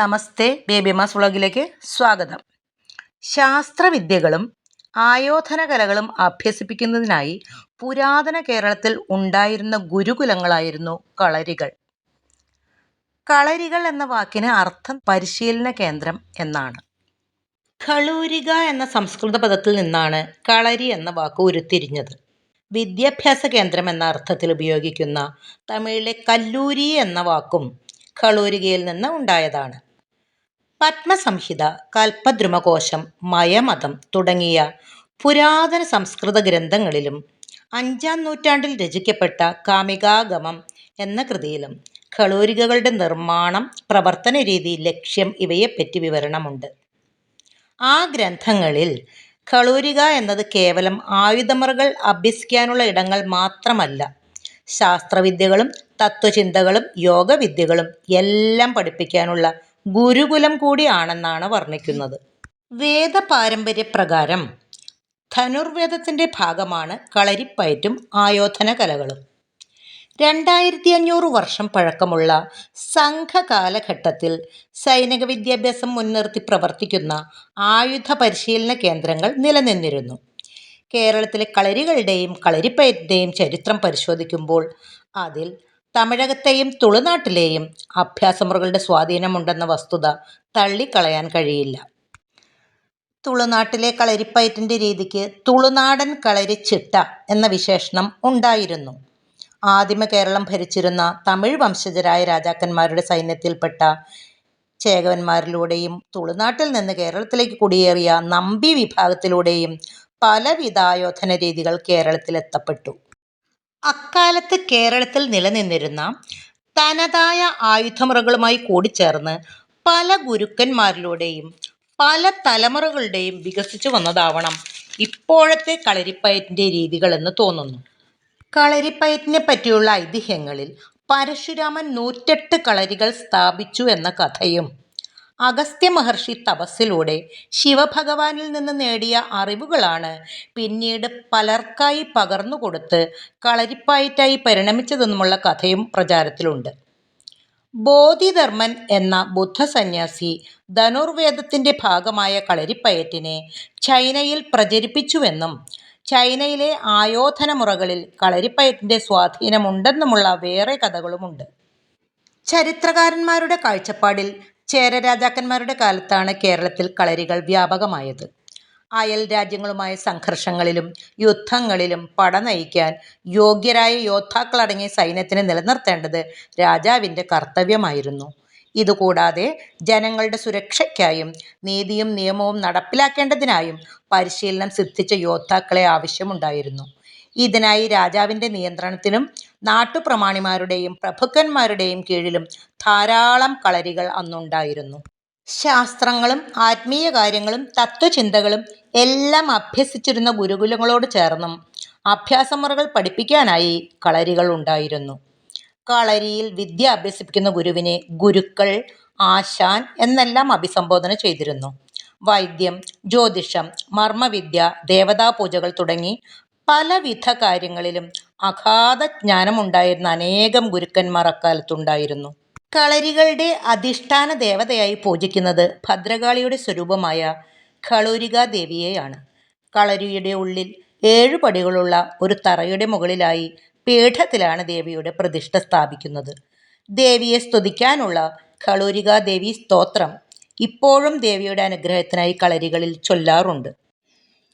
നമസ്തേ ബേബിമാസ് വ്ളോഗിലേക്ക് സ്വാഗതം. ശാസ്ത്രവിദ്യകളും ആയോധന കലകളും അഭ്യസിപ്പിക്കുന്നതിനായി പുരാതന കേരളത്തിൽ ഉണ്ടായിരുന്ന ഗുരുകുലങ്ങളായിരുന്നു കളരികൾ. കളരികൾ എന്ന വാക്കിന് അർത്ഥം പരിശീലന കേന്ദ്രം എന്നാണ്. കളൂരിക എന്ന സംസ്കൃത പദത്തിൽ നിന്നാണ് കളരി എന്ന വാക്ക് ഉരുത്തിരിഞ്ഞത്. വിദ്യാഭ്യാസ കേന്ദ്രം എന്ന അർത്ഥത്തിൽ ഉപയോഗിക്കുന്ന തമിഴിലെ കല്ലൂരി എന്ന വാക്കും കളൂരികയിൽ നിന്ന് ഉണ്ടായതാണ്. പത്മസംഹിത കൽപ്പദ്രുമകോശം മയമതം തുടങ്ങിയ പുരാതന സംസ്കൃത ഗ്രന്ഥങ്ങളിലും അഞ്ചാം നൂറ്റാണ്ടിൽ രചിക്കപ്പെട്ട കാമികാഗമം എന്ന കൃതിയിലും കളൂരികകളുടെ നിർമ്മാണം പ്രവർത്തന രീതി ലക്ഷ്യം ഇവയെപ്പറ്റി വിവരണമുണ്ട്. ആ ഗ്രന്ഥങ്ങളിൽ കളൂരിക എന്നത് കേവലം ആയുധമുറകൾ അഭ്യസിക്കാനുള്ള ഇടങ്ങൾ മാത്രമല്ല ശാസ്ത്രവിദ്യകളും തത്വചിന്തകളും യോഗവിദ്യകളും എല്ലാം പഠിപ്പിക്കാനുള്ള ഗുരുകുലം കൂടിയാണെന്നാണ് വർണിക്കുന്നത്. വേദപാരമ്പര്യപ്രകാരം ധനുർവേദത്തിന്റെ ഭാഗമാണ് കളരിപ്പയറ്റും ആയോധന കലകളും രണ്ടായിരത്തി അഞ്ഞൂറ് വർഷം പഴക്കമുള്ള സംഘകാലഘട്ടത്തിൽ സൈനിക വിദ്യാഭ്യാസം മുൻനിർത്തി പ്രവർത്തിക്കുന്ന ആയുധ പരിശീലന കേന്ദ്രങ്ങൾ നിലനിന്നിരുന്നു. കേരളത്തിലെ കളരികളുടെയും കളരിപ്പയറ്റിന്റെയും ചരിത്രം പരിശോധിക്കുമ്പോൾ അതിൽ തമിഴകത്തെയും തുളുനാട്ടിലെയും അഭ്യാസമുറകളുടെ സ്വാധീനമുണ്ടെന്ന വസ്തുത തള്ളിക്കളയാൻ കഴിയില്ല. തുളുനാട്ടിലെ കളരിപ്പയറ്റിന്റെ രീതിക്ക് തുളുനാടൻ കളരിച്ചിട്ട എന്ന വിശേഷണം ഉണ്ടായിരുന്നു. ആദിമ കേരളം ഭരിച്ചിരുന്ന തമിഴ് വംശജരായ രാജാക്കന്മാരുടെ സൈന്യത്തിൽപ്പെട്ട ചേകവന്മാരിലൂടെയും തുളുനാട്ടിൽ നിന്ന് കേരളത്തിലേക്ക് കുടിയേറിയ നമ്പി വിഭാഗത്തിലൂടെയും പലവിധ ആയോധന രീതികൾ കേരളത്തിൽ എത്തപ്പെട്ടു അക്കാലത്ത് കേരളത്തിൽ നിലനിന്നിരുന്ന തനതായ ആയുധമുറകളുമായി കൂടിച്ചേർന്ന് പല ഗുരുക്കന്മാരിലൂടെയും പല തലമുറകളുടെയും വികസിച്ചു വന്നതാവണം ഇപ്പോഴത്തെ കളരിപ്പയറ്റിന്റെ രീതികളെന്ന് തോന്നുന്നു. കളരിപ്പയറ്റിനെ പറ്റിയുള്ള ഐതിഹ്യങ്ങളിൽ പരശുരാമൻ നൂറ്റെട്ട് കളരികൾ സ്ഥാപിച്ചു എന്ന കഥയും അഗസ്ത്യ മഹർഷി തപസ്സിലൂടെ ശിവഭഗവാനിൽ നിന്ന് നേടിയ അറിവുകളാണ് പിന്നീട് പലർക്കായി പകർന്നുകൊടുത്ത് കളരിപ്പായറ്റായി പരിണമിച്ചതെന്നുമുള്ള കഥയും പ്രചാരത്തിലുണ്ട്. ബോധിധർമ്മൻ എന്ന ബുദ്ധസന്യാസി ധനുർവേദത്തിന്റെ ഭാഗമായ കളരിപ്പയറ്റിനെ ചൈനയിൽ പ്രചരിപ്പിച്ചുവെന്നും ചൈനയിലെ ആയോധന മുറകളിൽ കളരിപ്പയറ്റിന്റെ സ്വാധീനമുണ്ടെന്നുമുള്ള വേറെ കഥകളുമുണ്ട്. ചരിത്രകാരന്മാരുടെ കാഴ്ചപ്പാടിൽ ചേര രാജാക്കന്മാരുടെ കാലത്താണ് കേരളത്തിൽ കളരികൾ വ്യാപകമായത്. അയൽ രാജ്യങ്ങളുമായ സംഘർഷങ്ങളിലും യുദ്ധങ്ങളിലും പട നയിക്കാൻ യോഗ്യരായ യോദ്ധാക്കളടങ്ങിയ സൈന്യത്തിനെ നിലനിർത്തേണ്ടത് രാജാവിന്റെ കർത്തവ്യമായിരുന്നു. ഇതുകൂടാതെ ജനങ്ങളുടെ സുരക്ഷയ്ക്കായും നീതിയും നിയമവും നടപ്പിലാക്കേണ്ടതിനായും പരിശീലനം സിദ്ധിച്ച യോദ്ധാക്കളെ ആവശ്യമുണ്ടായിരുന്നു. ഇതിനായി രാജാവിന്റെ നിയന്ത്രണത്തിലും നാട്ടുപ്രമാണിമാരുടെയും പ്രഭുക്കന്മാരുടെയും കീഴിലും ധാരാളം കളരികൾ അന്നുണ്ടായിരുന്നു. ശാസ്ത്രങ്ങളും ആത്മീയ കാര്യങ്ങളും തത്വചിന്തകളും എല്ലാം അഭ്യസിച്ചിരുന്ന ഗുരുകുലങ്ങളോട് ചേർന്നും അഭ്യാസമുറകൾ പഠിപ്പിക്കാനായി കളരികൾ ഉണ്ടായിരുന്നു. കളരിയിൽ വിദ്യ അഭ്യസിപ്പിക്കുന്ന ഗുരുവിനെ ഗുരുക്കൾ ആശാൻ എന്നെല്ലാം അഭിസംബോധന ചെയ്തിരുന്നു. വൈദ്യം ജ്യോതിഷം മർമ്മവിദ്യ ദേവതാപൂജകൾ തുടങ്ങി പലവിധ കാര്യങ്ങളിലും അഗാധ ജ്ഞാനമുണ്ടായിരുന്ന അനേകം ഗുരുക്കന്മാർ അക്കാലത്തുണ്ടായിരുന്നു. കളരികളുടെ അധിഷ്ഠാന ദേവതയായി പൂജിക്കുന്നത് ഭദ്രകാളിയുടെ സ്വരൂപമായ കളൂരിക ദേവിയെയാണ് കളരിയുടെ ഉള്ളിൽ ഏഴു പടികളുള്ള ഒരു തറയുടെ മുകളിലായി പീഠത്തിലാണ് ദേവിയുടെ പ്രതിഷ്ഠ സ്ഥാപിക്കുന്നത്. ദേവിയെ സ്തുതിക്കാനുള്ള കളൂരിക ദേവി സ്തോത്രം ഇപ്പോഴും ദേവിയുടെ അനുഗ്രഹത്തിനായി കളരികളിൽ ചൊല്ലാറുണ്ട്.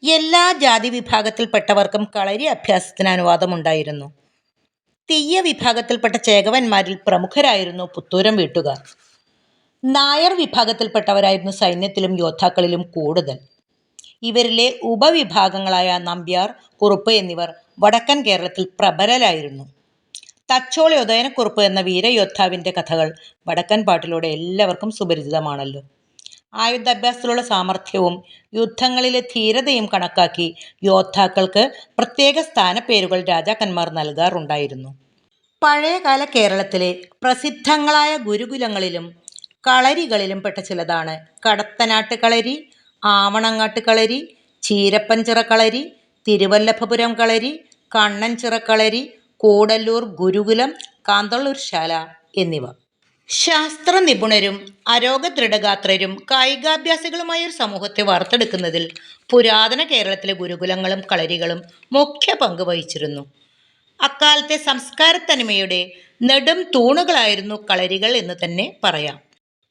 എല്ലാ ജാതി വിഭാഗത്തിൽപ്പെട്ടവർക്കും കളരി അഭ്യാസത്തിന് അനുവാദമുണ്ടായിരുന്നു. തീയ വിഭാഗത്തിൽപ്പെട്ട ചേകവന്മാരിൽ പ്രമുഖരായിരുന്നു പുത്തൂരം വീട്ടുകാർ. നായർ വിഭാഗത്തിൽപ്പെട്ടവരായിരുന്നു സൈന്യത്തിലും യോദ്ധാക്കളിലും കൂടുതൽ. ഇവരിലെ ഉപവിഭാഗങ്ങളായ നമ്പ്യാർ കുറുപ്പ് എന്നിവർ വടക്കൻ കേരളത്തിൽ പ്രബലരായിരുന്നു. തച്ചോളി ഉദയനക്കുറുപ്പ് എന്ന വീരയോദ്ധാവിന്റെ കഥകൾ വടക്കൻ പാട്ടിലൂടെ എല്ലാവർക്കും സുപരിചിതമാണല്ലോ. ആയുധാഭ്യാസത്തിലുള്ള സാമർഥ്യവും യുദ്ധങ്ങളിലെ ധീരതയും കണക്കാക്കി യോദ്ധാക്കൾക്ക് പ്രത്യേക സ്ഥാനപ്പേരുകൾ രാജാക്കന്മാർ നൽകാറുണ്ടായിരുന്നു. പഴയകാല കേരളത്തിലെ പ്രസിദ്ധങ്ങളായ ഗുരുകുലങ്ങളിലും കളരികളിലും പെട്ട ചിലതാണ്. കടത്തനാട്ട് കളരി ആവണങ്ങാട്ട് കളരി ചീരപ്പൻചിറ കളരി തിരുവല്ലഭപുരം കളരി കണ്ണൻചിറ കളരി കൂടല്ലൂർ ഗുരുകുലം കാന്തള്ളൂർ ശാല എന്നിവ. ശാസ്ത്ര നിപുണരും അരോഗ ദൃഢഗാത്രരും കായികാഭ്യാസികളുമായ ഒരു സമൂഹത്തെ വാർത്തെടുക്കുന്നതിൽ പുരാതന കേരളത്തിലെ ഗുരുകുലങ്ങളും കളരികളും മുഖ്യ പങ്ക് വഹിച്ചിരുന്നു. അക്കാലത്തെ സംസ്കാരത്തനിമയുടെ നെടും തൂണുകളായിരുന്നു കളരികൾ എന്ന് തന്നെ പറയാം.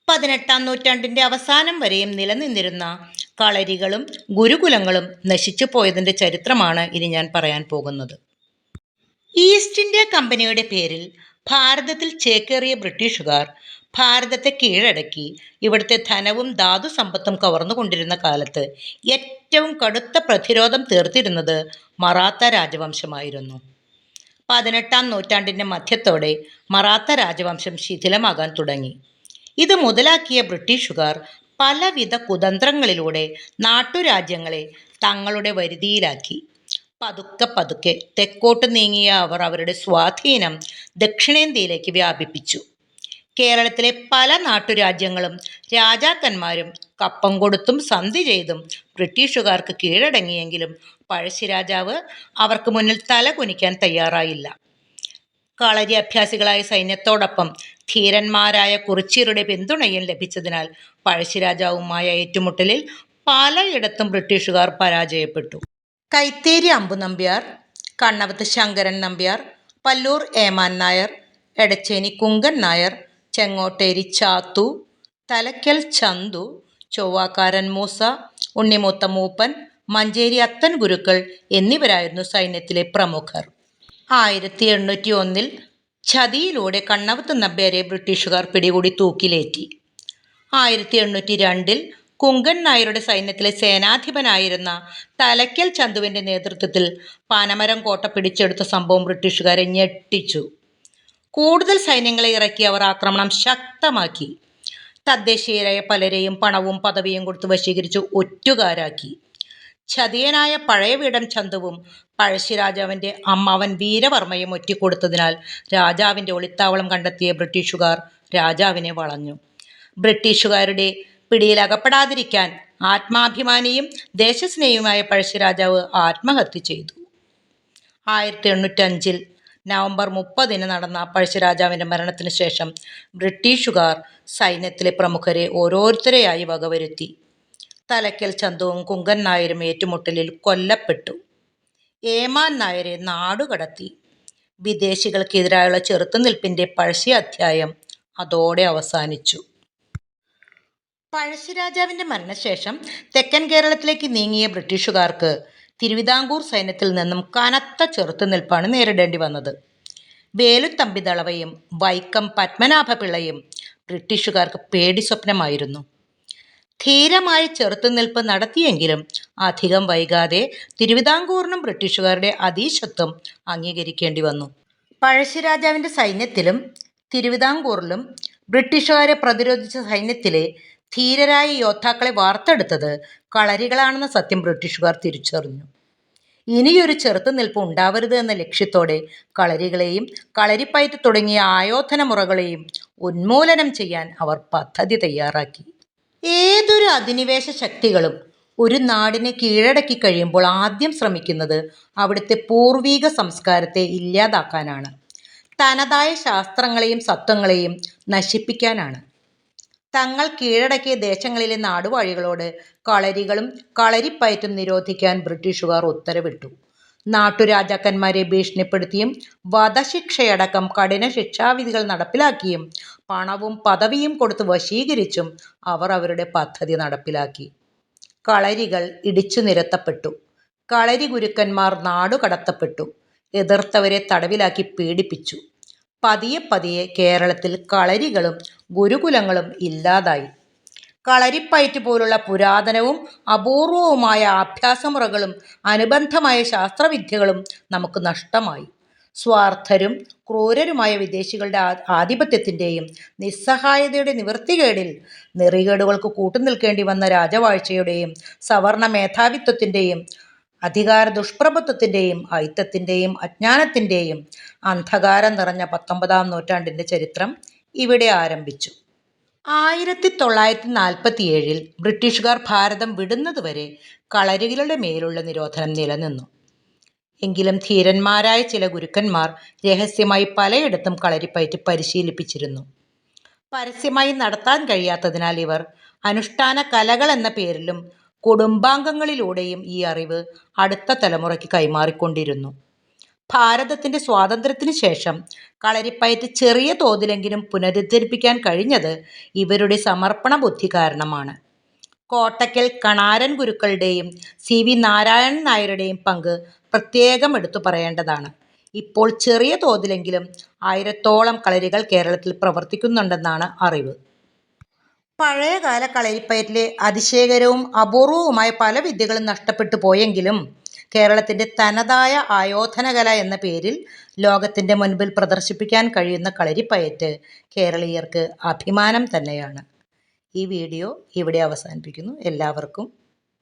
പതിനെട്ടാം നൂറ്റാണ്ടിന്റെ അവസാനം വരെയും നിലനിന്നിരുന്ന കളരികളും ഗുരുകുലങ്ങളും നശിച്ചു പോയതിന്റെ ചരിത്രമാണ് ഇനി ഞാൻ പറയാൻ പോകുന്നത്. ഈസ്റ്റ് ഇന്ത്യ കമ്പനിയുടെ പേരിൽ ഭാരതത്തിൽ ചേക്കേറിയ ബ്രിട്ടീഷുകാർ ഭാരതത്തെ കീഴടക്കി ഇവിടുത്തെ ധനവും ധാതു സമ്പത്തും കവർന്നുകൊണ്ടിരുന്ന കാലത്ത് ഏറ്റവും കടുത്ത പ്രതിരോധം തീർത്തിരുന്നത് മറാത്ത രാജവംശമായിരുന്നു. പതിനെട്ടാം നൂറ്റാണ്ടിന്റെ മധ്യത്തോടെ മറാത്ത രാജവംശം ശിഥിലമാകാൻ തുടങ്ങി. ഇത് മുതലാക്കിയ ബ്രിട്ടീഷുകാർ പലവിധ കുതന്ത്രങ്ങളിലൂടെ നാട്ടുരാജ്യങ്ങളെ തങ്ങളുടെ വരുതിയിലാക്കി. പതുക്കെ പതുക്കെ തെക്കോട്ട് നീങ്ങിയ അവർ അവരുടെ സ്വാധീനം ദക്ഷിണേന്ത്യയിലേക്ക് വ്യാപിപ്പിച്ചു. കേരളത്തിലെ പല നാട്ടുരാജ്യങ്ങളും രാജാക്കന്മാരും കപ്പം കൊടുത്തും സന്ധി ചെയ്തും ബ്രിട്ടീഷുകാർക്ക് കീഴടങ്ങിയെങ്കിലും പഴശ്ശിരാജാവ് അവർക്ക് മുന്നിൽ തല കുനിക്കാൻ തയ്യാറായില്ല. കളരി അഭ്യാസികളായ സൈന്യത്തോടൊപ്പം ധീരന്മാരായ കുറിച്യരുടെ പിന്തുണയും ലഭിച്ചതിനാൽ പഴശ്ശിരാജാവുമായ ഏറ്റുമുട്ടലിൽ പലയിടത്തും ബ്രിട്ടീഷുകാർ പരാജയപ്പെട്ടു. കൈത്തേരി അമ്പു നമ്പ്യാർ കണ്ണവത്ത് ശങ്കരൻ നമ്പ്യാർ പല്ലൂർ ഏമാൻ നായർ എടച്ചേനി കുങ്കൻ നായർ ചെങ്ങോട്ടേരി ചാത്തു തലക്കൽ ചന്തു ചൊവ്വാക്കാരൻ മൂസ ഉണ്ണിമൂത്ത മൂപ്പൻ മഞ്ചേരി അത്തൻ ഗുരുക്കൾ എന്നിവരായിരുന്നു സൈന്യത്തിലെ പ്രമുഖർ. ആയിരത്തി എണ്ണൂറ്റി ഒന്നിൽ ചതിയിലൂടെ കണ്ണവത്ത് നമ്പ്യാരെ ബ്രിട്ടീഷുകാർ പിടികൂടി തൂക്കിലേറ്റി. ആയിരത്തി എണ്ണൂറ്റി രണ്ടിൽ കുങ്കൻ നായരുടെ സൈന്യത്തിലെ സേനാധിപനായിരുന്ന തലയ്ക്കൽ ചന്തുവിന്റെ നേതൃത്വത്തിൽ പാനമരം കോട്ട പിടിച്ചെടുത്ത സംഭവം ബ്രിട്ടീഷുകാരെ ഞെട്ടിച്ചു. കൂടുതൽ സൈന്യങ്ങളെ ഇറക്കി അവർ ആക്രമണം ശക്തമാക്കി. തദ്ദേശീയരായ പലരെയും പണവും പദവിയും കൊടുത്ത് വശീകരിച്ച് ഒറ്റുകാരാക്കി. ചതിയനായ പഴയ വീടം ചന്തുവും പഴശ്ശിരാജാവിന്റെ അമ്മാവൻ വീരവർമ്മയും ഒറ്റിക്കൊടുത്തതിനാൽ രാജാവിന്റെ ഒളിത്താവളം കണ്ടെത്തിയ ബ്രിട്ടീഷുകാർ രാജാവിനെ വളഞ്ഞു. ബ്രിട്ടീഷുകാരുടെ പിടിയിൽ അകപ്പെടാതിരിക്കാൻ ആത്മാഭിമാനിയും ദേശസ്നേഹിയുമായ പഴശ്ശിരാജാവ് ആത്മഹത്യ ചെയ്തു. ആയിരത്തി എണ്ണൂറ്റഞ്ചിൽ നവംബർ മുപ്പതിന് നടന്ന പഴശ്ശിരാജാവിന്റെ മരണത്തിന് ശേഷം ബ്രിട്ടീഷുകാർ സൈന്യത്തിലെ പ്രമുഖരെ ഓരോരുത്തരെയായി വകവരുത്തി. തലക്കൽ ചന്തുവും കുങ്കൻ നായരും ഏറ്റുമുട്ടലിൽ കൊല്ലപ്പെട്ടു. ഏമാൻ നായരെ നാടുകടത്തി. വിദേശികൾക്കെതിരായുള്ള ചെറുത്തുനിൽപ്പിന്റെ പഴശ്ശി അധ്യായം അതോടെ അവസാനിച്ചു. പഴശ്ശിരാജാവിന്റെ മരണശേഷം തെക്കൻ കേരളത്തിലേക്ക് നീങ്ങിയ ബ്രിട്ടീഷുകാർക്ക് തിരുവിതാംകൂർ സൈന്യത്തിൽ നിന്നും കനത്ത ചെറുത്തുനിൽപ്പാണ് നേരിടേണ്ടി വന്നത്. വേലുത്തമ്പി ദളവയും വൈക്കം പത്മനാഭപിള്ളയും ബ്രിട്ടീഷുകാർക്ക് പേടി സ്വപ്നമായിരുന്നു. ധീരമായ ചെറുത്തുനിൽപ്പ് നടത്തിയെങ്കിലും അധികം വൈകാതെ തിരുവിതാംകൂറിനും ബ്രിട്ടീഷുകാരുടെ അതീശത്വം അംഗീകരിക്കേണ്ടി വന്നു. പഴശ്ശിരാജാവിന്റെ സൈന്യത്തിലും തിരുവിതാംകൂറിലും ബ്രിട്ടീഷുകാരെ പ്രതിരോധിച്ച സൈന്യത്തിലെ ധീരരായ യോദ്ധാക്കളെ വാർത്തെടുത്തത് കളരികളാണെന്ന സത്യം ബ്രിട്ടീഷുകാർ തിരിച്ചറിഞ്ഞു. ഇനിയൊരു ചെറുത്തുനിൽപ്പ് ഉണ്ടാവരുത് എന്ന ലക്ഷ്യത്തോടെ കളരികളെയും കളരിപ്പയറ്റ് തുടങ്ങിയ ആയോധന മുറകളെയും ഉന്മൂലനം ചെയ്യാൻ അവർ പദ്ധതി തയ്യാറാക്കി. ഏതൊരു അധിനിവേശ ശക്തികളും ഒരു നാടിനെ കീഴടക്കി കഴിയുമ്പോൾ ആദ്യം ശ്രമിക്കുന്നത് അവിടുത്തെ പൂർവീക സംസ്കാരത്തെ ഇല്ലാതാക്കാനാണ്. തനതായ ശാസ്ത്രങ്ങളെയും സത്വങ്ങളെയും നശിപ്പിക്കാനാണ്. തങ്ങൾ കീഴടക്കിയ ദേശങ്ങളിലെ നാടുവാഴികളോട് കളരികളും കളരിപ്പയറ്റും നിരോധിക്കാൻ ബ്രിട്ടീഷുകാർ ഉത്തരവിട്ടു. നാട്ടുരാജാക്കന്മാരെ ഭീഷണിപ്പെടുത്തിയും വധശിക്ഷയടക്കം കഠിന ശിക്ഷാവിധികൾ നടപ്പിലാക്കിയും പണവും പദവിയും കൊടുത്ത് വശീകരിച്ചും അവർ അവരുടെ പദ്ധതി നടപ്പിലാക്കി. കളരികൾ ഇടിച്ചു നിരത്തപ്പെട്ടു. കളരി ഗുരുക്കന്മാർ നാടുകടത്തപ്പെട്ടു. എതിർത്തവരെ തടവിലാക്കി പീഡിപ്പിച്ചു. പതിയെ പതിയെ കേരളത്തിൽ കളരികളും ഗുരുകുലങ്ങളും ഇല്ലാതായി. കളരിപ്പയറ്റ് പോലുള്ള പുരാതനവും അപൂർവവുമായ അഭ്യാസമുറകളും അനുബന്ധമായ ശാസ്ത്രവിദ്യകളും നമുക്ക് നഷ്ടമായി. സ്വാർത്ഥരും ക്രൂരരുമായ വിദേശികളുടെ ആധിപത്യത്തിന്റെയും നിസ്സഹായതയുടെ നിവൃത്തികേടിൽ നെറികേടുകൾക്ക് കൂട്ടുനിൽക്കേണ്ടി വന്ന രാജവാഴ്ചയുടെയും സവർണ മേധാവിത്വത്തിന്റെയും അധികാര ദുഷ്പ്രഭുത്വത്തിന്റെയും അയിത്തത്തിന്റെയും അജ്ഞാനത്തിന്റെയും അന്ധകാരം നിറഞ്ഞ പത്തൊമ്പതാം നൂറ്റാണ്ടിന്റെ ചരിത്രം ഇവിടെ ആരംഭിച്ചു. ആയിരത്തി തൊള്ളായിരത്തി നാൽപ്പത്തിയേഴിൽ ബ്രിട്ടീഷുകാർ ഭാരതം വിടുന്നതുവരെ കളരികളുടെ മേലുള്ള നിരോധനം നിലനിന്നു. എങ്കിലും ധീരന്മാരായ ചില ഗുരുക്കന്മാർ രഹസ്യമായി പലയിടത്തും കളരിപ്പയറ്റ് പരിശീലിപ്പിച്ചിരുന്നു. പരസ്യമായി നടത്താൻ കഴിയാത്തതിനാൽ ഇവർ അനുഷ്ഠാന കലകൾ എന്ന പേരിലും കുടുംബാംഗങ്ങളിലൂടെയും ഈ അറിവ് അടുത്ത തലമുറയ്ക്ക് കൈമാറിക്കൊണ്ടിരുന്നു. ഭാരതത്തിന്റെ സ്വാതന്ത്ര്യത്തിന് ശേഷം കളരിപ്പയറ്റ് ചെറിയ തോതിലെങ്കിലും പുനരുദ്ധരിപ്പിക്കാൻ കഴിഞ്ഞത് ഇവരുടെ സമർപ്പണ ബുദ്ധി കാരണമാണ്. കോട്ടയ്ക്കൽ കണാരൻ ഗുരുക്കളുടെയും സി. വി. നാരായണൻ നായരുടെയും പങ്ക് പ്രത്യേകം എടുത്തു പറയേണ്ടതാണ് ഇപ്പോൾ ചെറിയ തോതിലെങ്കിലും ആയിരത്തോളം കളരികൾ കേരളത്തിൽ പ്രവർത്തിക്കുന്നുണ്ടെന്നാണ് അറിവ്. പഴയകാല കളരിപ്പയറ്റിലെ അതിശയകരവും അപൂർവവുമായ പല വിദ്യകളും നഷ്ടപ്പെട്ടു പോയെങ്കിലും കേരളത്തിന്റെ തനതായ ആയോധനകല എന്ന പേരിൽ ലോകത്തിന്റെ മുൻപിൽ പ്രദർശിപ്പിക്കാൻ കഴിയുന്ന കളരിപ്പയറ്റ് കേരളീയർക്ക് അഭിമാനം തന്നെയാണ്. ഈ വീഡിയോ ഇവിടെ അവസാനിപ്പിക്കുന്നു. എല്ലാവർക്കും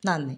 നന്ദി.